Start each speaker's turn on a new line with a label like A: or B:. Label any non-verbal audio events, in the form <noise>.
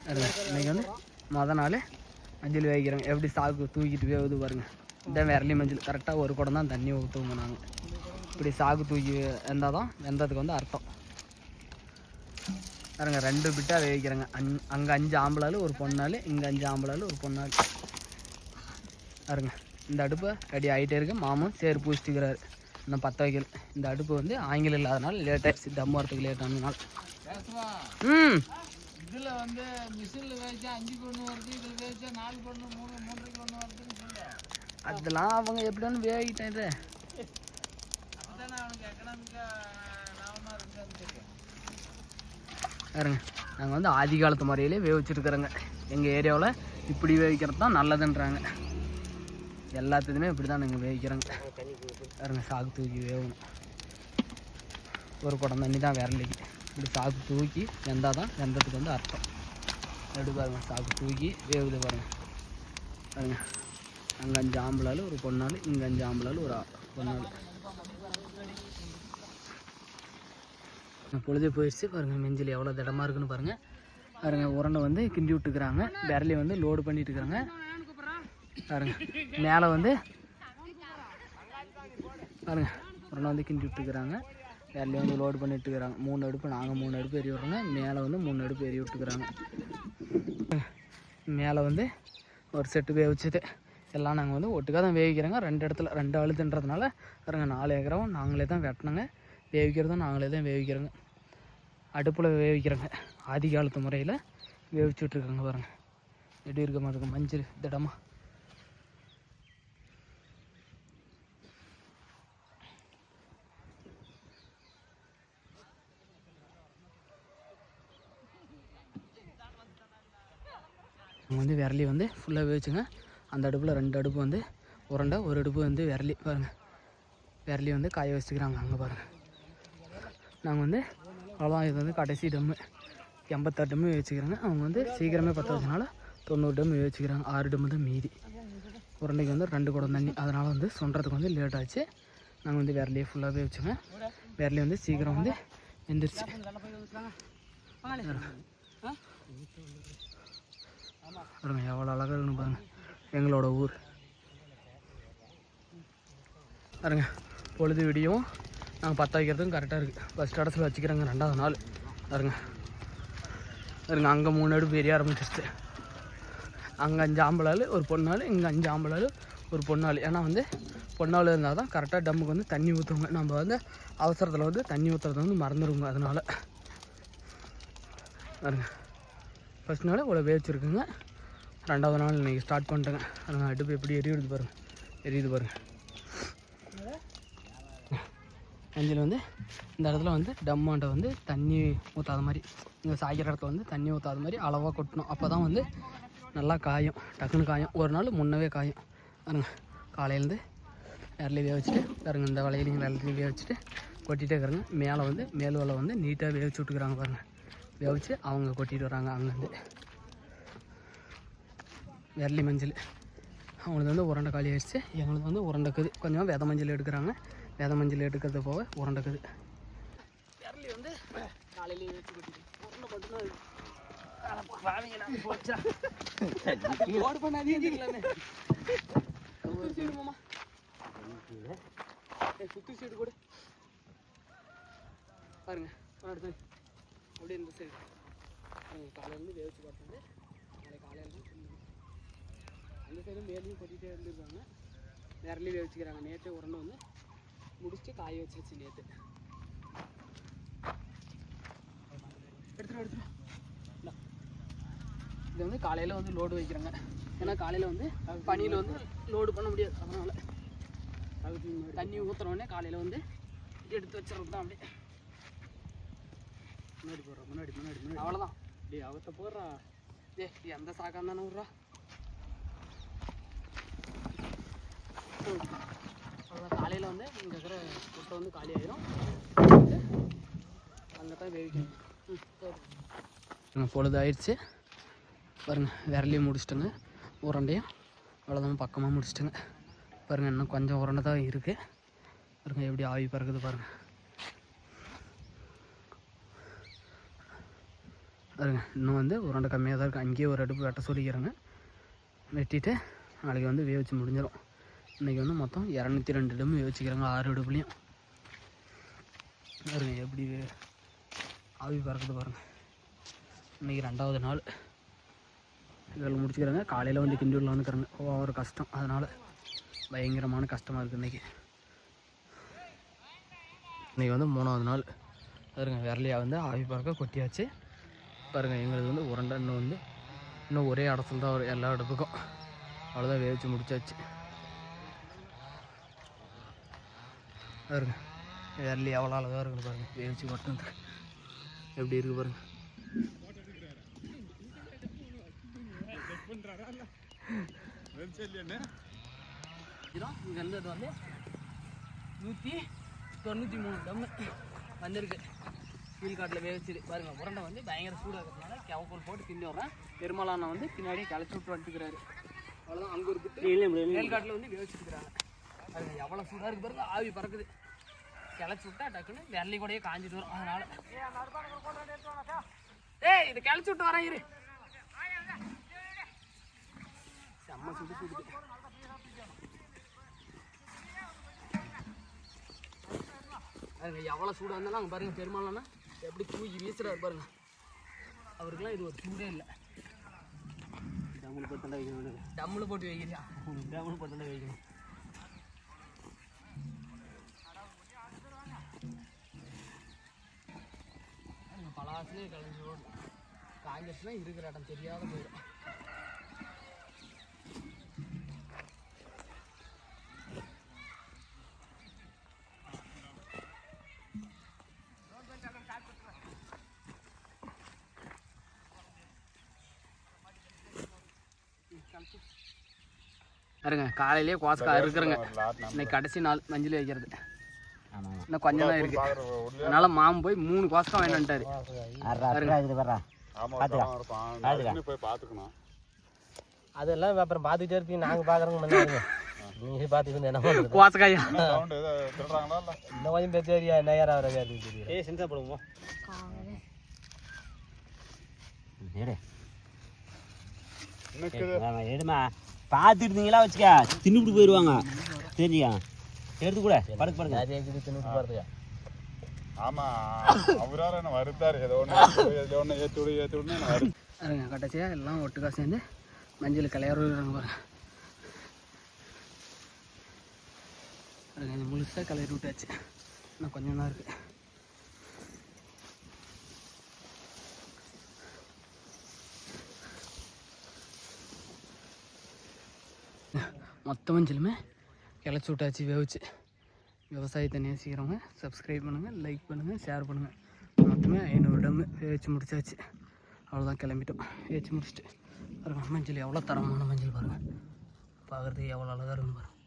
A: இன்னைக்கு வந்து மொதல் நாள் மஞ்சள் வேவிக்கிறோங்க எப்படி சாக்கு தூக்கிட்டு வேவுது பாருங்க. இந்த விரலி மஞ்சள். கரெக்டாக ஒரு குடம் தான் தண்ணி ஊற்றுவோங்க நாங்கள் இப்படி சாக்கு தூக்கி வெந்தால் தான் வெந்ததுக்கு வந்து அர்த்தம். பாருங்க ரெண்டு பிட்டாக வேவிக்கிறேங்க அந் அங்கே அஞ்சு ஆம்பளால் ஒரு பொண்ணாள் இங்கே அஞ்சு ஆம்பளால் ஒரு பொண்ணால் பாருங்க இந்த அடுப்பு ரெடி ஆகிட்டே இருக்கு. மாமும் சேர் பூசிட்டுக்கிறாரு. இன்னும் பத்த வைக்கல. இந்த அடுப்பு வந்து ஆங்கிலம் இல்லாதனால லேட் தம் வரத்துக்கு லேட் ம்.
B: வந்து மிஷினில் வேச்சா அஞ்சு பொண்ணு வருது இதில் வேச்சா நாலு பொண்ணு மூணு மூன்றரைக்கு ஒன்று வருதுன்னு சொல்லு.
A: அதெல்லாம் அவங்க எப்படின்னு வேகிட்டேன் இது.
B: அதுதானே அவனுக்கு எக்கனாமிக்காக லாபமாக இருக்குன்னு தெரியும்.
A: பாருங்க நாங்கள் வந்து ஆதி காலத்து முறையிலே வேவிச்சிருக்கிறோங்க எங்கள் ஏரியாவில் இப்படி வேவிக்கிறது தான் நல்லதுன்றாங்க. எல்லாத்துக்குமே இப்படி தான் நாங்கள் வேவிக்கிறோங்க பாருங்க சாக்கு தூக்கி வேகணும். ஒரு குடம் தண்ணி தான் விரலிக்கு. இப்படி சாக்கு தூக்கி வெந்தால் தான் வெந்ததுக்கு வந்து அர்த்தம். எப்படி பாருங்கள் சாக்கு தூக்கி வேவுது பாருங்கள் பாருங்க. அங்கே அஞ்சு ஆம்பளால் ஒரு பொண்ணாள் இங்கே அஞ்சு ஆம்பளால் ஒரு பொண்ணாள். பொழுது போயிடுச்சு பாருங்கள் மெஞ்சில் எவ்வளோ திடமாக இருக்குன்னு பாருங்கள் பாருங்க உரண்டை வந்து கிண்டி விட்டுக்கிறாங்க விரலி வந்து லோடு பண்ணிட்டு இருக்கிறாங்க பாருங்க மேலே வந்து பாருங்க உரண்டை வந்து கிண்டி விட்டுக்கிறாங்க விரலி வந்து லோடு பண்ணிட்டு இருக்கிறாங்க மூணு அடுப்பு நாங்கள் மூணு அடுப்பு எரிய விட்றோங்க மேலே வந்து மூணு அடுப்பு எரி விட்டுக்கிறாங்க. மேலே வந்து ஒரு செட்டு வேவிச்சது. எல்லாம் நாங்கள் வந்து ஒட்டுக்காக தான் வேவிக்கிறோங்க. ரெண்டு இடத்துல ரெண்டு அழுதுன்றதுனால பாருங்க நாலு ஏக்கரம் நாங்களே தான் வெட்டினோங்க வேவிக்கிறதும் நாங்களே தான் வேவிக்கிறோங்க. அடுப்பில் வேவிக்கிறோங்க. ஆதி காலத்து முறையில் வேவிச்சுட்ருக்காங்க பாருங்கள் எப்படி இருக்க மாதிரி மஞ்சள் திடமாக நம்ம வந்து விரலி வந்து ஃபுல்லாக வேவிச்சுங்க அந்த அடுப்பில் ரெண்டு அடுப்பு வந்து உருண்டை ஒரு அடுப்பு வந்து விரலி. பாருங்கள் விரலி வந்து காய வச்சுக்கிறாங்க. அங்கே பாருங்கள் நாங்கள் வந்து அவ்வளோதான் இது வந்து கடைசி டம்மு எண்பத்தாறு டம்மு வச்சுக்கிறாங்க. அவங்க வந்து சீக்கிரமே பற்ற வச்சனால தொண்ணூறு டம்மு வச்சுக்கிறாங்க. ஆறு டம்மு தான் மீதி. உருண்டைக்கு வந்து ரெண்டு குடம் தண்ணி. அதனால் வந்து சொல்கிறதுக்கு வந்து லேட் ஆச்சு. நாங்கள் வந்து விரலியை ஃபுல்லாகவே வச்சுங்க. விரலி வந்து சீக்கிரம் வந்து எந்திரிச்சு. பாருங்க எவ்வளோ அழகாக இருக்குன்னு பாருங்கள் எங்களோட ஊர். பாருங்க பொழுது விடியும். நாங்கள் பற்ற வைக்கிறதுக்கும் கரெக்டாக இருக்குது ஃபஸ்ட் இடத்துல வச்சுக்கிறேங்க ரெண்டாவது நாள். பாருங்க. பாருங்க அங்கே மூணு அடுப்பு எரிய ஆரம்பிச்சிருச்சு. அங்கே அஞ்சு ஆம்பளால் ஒரு பொண்ணாள் இங்கே அஞ்சு ஆம்பளால் ஒரு பொண்ணாள். ஏன்னா வந்து பொண்ணாள் இருந்தால் தான் கரெக்டாக டம்முக்கு வந்து தண்ணி ஊற்றுவங்க நம்ம வந்து அவசரத்தில் வந்து தண்ணி ஊற்றுறத வந்து மறந்துடுவோங்க அதனால். பாருங்கள் ஃபஸ்ட் நாள் இவ்வளோ வேவிச்சிருக்குங்க ரெண்டாவது நாள் இன்றைக்கி ஸ்டார்ட் பண்ணிட்டேங்க. பாருங்க அடுப்பு எப்படி எரியுது பாருங்கள் எரியுது பாருங்கள் அஞ்சில் வந்து இந்த இடத்துல வந்து டம்மாண்ட வந்து தண்ணி ஊற்றாத மாதிரி இந்த சாய்க்கிற இடத்துல வந்து தண்ணி ஊற்றாத மாதிரி அளவாக கொட்டணும். அப்போ தான் வந்து நல்லா காயும். டக்குன்னு காயும். ஒரு நாள் முன்னவே காயும். பாருங்க காலையிலேருந்து விரலி வேக வச்சுட்டு பாருங்க இந்த வலையிலையும் விரலையும் வேக வச்சுட்டு கொட்டிகிட்டே இருக்கிறாங்க. மேலே வந்து மேல் வலை வந்து நீட்டாக வேவிச்சு விட்டுக்கிறாங்க பாருங்க. வேவிச்சு அவங்க கொட்டிட்டு வராங்க அங்கேருந்து. விரலி மஞ்சள். அவங்களுக்கு வந்து உருண்டை காலி ஆயிடுச்சு. எங்களுக்கு வந்து உரண்டைக்குது. கொஞ்சம் வித மஞ்சள் எடுக்கிறாங்க. வித மஞ்சள் எடுக்கிறது போக உரண்டைக்குது. விரலி வந்து காலையிலேயே வச்சு கொட்டிட்டு. உருண்டை மட்டும்தான் போச்சா. ஓடு சீடு பாருங்க அடுத்து அப்படியே இந்த சைடு காலையிலேருந்து வேவிச்சு பார்த்தது நாளைக்கு காலையில் தான் அந்த சைடும் வேலையும் கொட்டிகிட்டே இருந்துருக்காங்க. விரலையும் வேவிச்சுக்கிறாங்க. நேற்று உருண்டை வந்து முடிச்சுட்டு காய வச்சிருச்சு நேற்று எடுத்துட்டு எடுத்துட்டு இல்லை இது வந்து காலையில் வந்து லோடு வைக்கிறாங்க. ஏன்னா காலையில் வந்து பனியில் வந்து லோடு பண்ண முடியாது. அதனால் தண்ணி ஊற்றுறோடனே காலையில் வந்து எடுத்து வச்சிடறது தான் அப்படியே. முன்னாடி போடுறா முன்னாடி முன்னாடி முன்னாடி. அவ்வளோதான் டேய் அவத்த போடுறா. ஏ எந்த சாக்கா தானே விட்றா காலையில் வந்து இங்கே இருக்கிற குட்டை வந்து காலி ஆயிரும். அங்கே தான் வேவிக்கணும் ம் பொழுது ஆயிடுச்சு. பாருங்கள் விரலையும் முடிச்சிட்டோங்க. உருண்டையும் அவ்வளோதான் பக்கமாக முடிச்சிட்டோங்க. பாருங்கள் இன்னும் கொஞ்சம் உருண்டை தான் இருக்குது பாருங்கள் எப்படி ஆவி பறக்குது பாருங்கள் அதுங்க இன்னும் வந்து உரண்டை கம்மியாக தான் இருக்குது அங்கேயே ஒரு அடுப்பு வெட்ட சொல்லிக்கிறேங்க. வெட்டிட்டு நாளைக்கு வந்து வேவிச்சு முடிஞ்சிடும் இன்றைக்கி வந்து மொத்தம் இரநூத்தி ரெண்டு இடமும் வேவிச்சுக்கிறாங்க ஆறு அடுப்புலையும். பாருங்க எப்படி வே- ஆவி பறக்குது பாருங்கள் இன்றைக்கி ரெண்டாவது நாள். இதில் முடிச்சுக்கிறாங்க. காலையில் வந்து கிண்டி வந்துக்கிறாங்க ஒவ்வொரு கஷ்டம். அதனால் பயங்கரமான கஷ்டமாக இருக்குது இன்றைக்கி இன்றைக்கி வந்து மூணாவது நாள். பாருங்க விரலியாக வந்து ஆவி பறக்க கொட்டியாச்சு. பாருங்கள் எங்களுக்கு வந்து உரண்ட இன்னும் வந்து இன்னும் ஒரே இடத்துல தான் வரும் எல்லா இடத்துக்கும் அவ்வளோதான் வேவிச்சு முடிச்சாச்சு. பாருங்க விரலி எவ்வளோ அழகாக இருக்குது பாருங்கள் வேவிச்சு மட்டும் எப்படி இருக்குது பாருங்கள் இங்கே இருந்தது வந்து நூற்றி தொண்ணூற்றி மூணு டம்மு வந்திருக்கு. கீழ்காட்டில் வேவிச்சிரு பாருங்க உருண்டை வந்து பயங்கர சூடாக இருக்கிறதுனால கெவக்கோல் போட்டு திண்டி வர்றேன் பெருமாளான வந்து பின்னாடியே கிளச்சி விட்டு வந்துட்டுக்கிறாரு அவ்வளோதான் அங்கே இருக்குது மேல்காட்டில் வந்து வேவிச்சிருக்கிறாங்க பாருங்க எவ்வளோ சூடாக இருக்கு பாருங்க ஆவி பறக்குது. கிளச்சி விட்டா டக்குன்னு விரலி கூடயே காஞ்சிட்டு வரும். அதனால. ஏய் இது கிளச்சி விட்டு வரேன் இரு. செம்ம சுடு சுடுது பாருங்க எவ்வளோ சூடாக இருந்தாலும் அங்கே பாருங்க பெருமாள்னா எப்படி தூக்கி வீசுறாரு பாருங்க. அவருக்கெல்லாம் இது ஒரு சூடே இல்லை. டம்மில் போட்டு தண்டை வைக்கணும் டம்மில் போட்டு வைக்கிறியா? டம்மில் போட்டு தண்டை வைக்கணும். பலாசுலேயே கலைஞ்சு காய்ஞ்சிட்டுனா இருக்கிற இடம் தெரியாத போயிடும். பாருங்க காலையிலேயே கோசக்கா இருக்கிறேங்க. இன்னைக்கு கடைசி நாள் மஞ்சள் வைக்கிறது. இன்னும் கொஞ்சம் தான் இருக்கு. அதனால மாமன் போய் மூணு கோசக்கா வேணுன்ட்டாரு
C: அதெல்லாம் அப்புறம் பார்த்துட்டே இருக்கீங்க நாங்கள் பார்க்குறோங்க நீங்க என்ன
A: கோசக்காயா
C: இன்னும் கொஞ்சம் பேர் தெரியா என்ன யாரா வர தெரியும் ஏய் சென்சா போடுவோம்
D: இன்னைக்கு
E: பார்த்துட்டு இருந்தீங்களா வச்சுக்க? தின்னுபிட்டு போயிடுவாங்க. தெரிஞ்சுக்கா. எடுத்து கூட படுக்க. படுக்க
C: இருக்குது தின்னுட்டு போகிறதுக்கா
D: ஆமா அவரார என்ன வருத்தாரு? ஏதோ ஒன்று <laughs> ஏதோ ஒன்று ஏற்றி விடு ஏற்றி விடுன்னு என்ன வருது?
A: பாருங்க கடைசியாக எல்லாம் ஒட்டுக்கா சேர்ந்து மஞ்சள் கலையாடுறாங்க பாருங்க. பாருங்க முழுசாக கலையறி விட்டாச்சு. இன்னும் கொஞ்சம் தான் இருக்கு. மொத்த மஞ்சளுமே கிளச்சி விட்டாச்சு வேவிச்சு. விவசாயத்தை நேசிக்கிறவங்க சப்ஸ்கிரைப் பண்ணுங்கள் லைக் பண்ணுங்கள் ஷேர் பண்ணுங்கள் மொத்தமே ஐநூறு டம்மு வேவிச்சு முடிச்சாச்சு. அவ்வளோதான் கிளம்பிட்டோம். வேவிச்சு முடிச்சுட்டு. பாருங்கள் மஞ்சள் எவ்வளோ தரமான மஞ்சள் பாருங்கள் பார்க்குறதுக்கு எவ்வளோ அழகாக இருக்கும் பாருங்கள்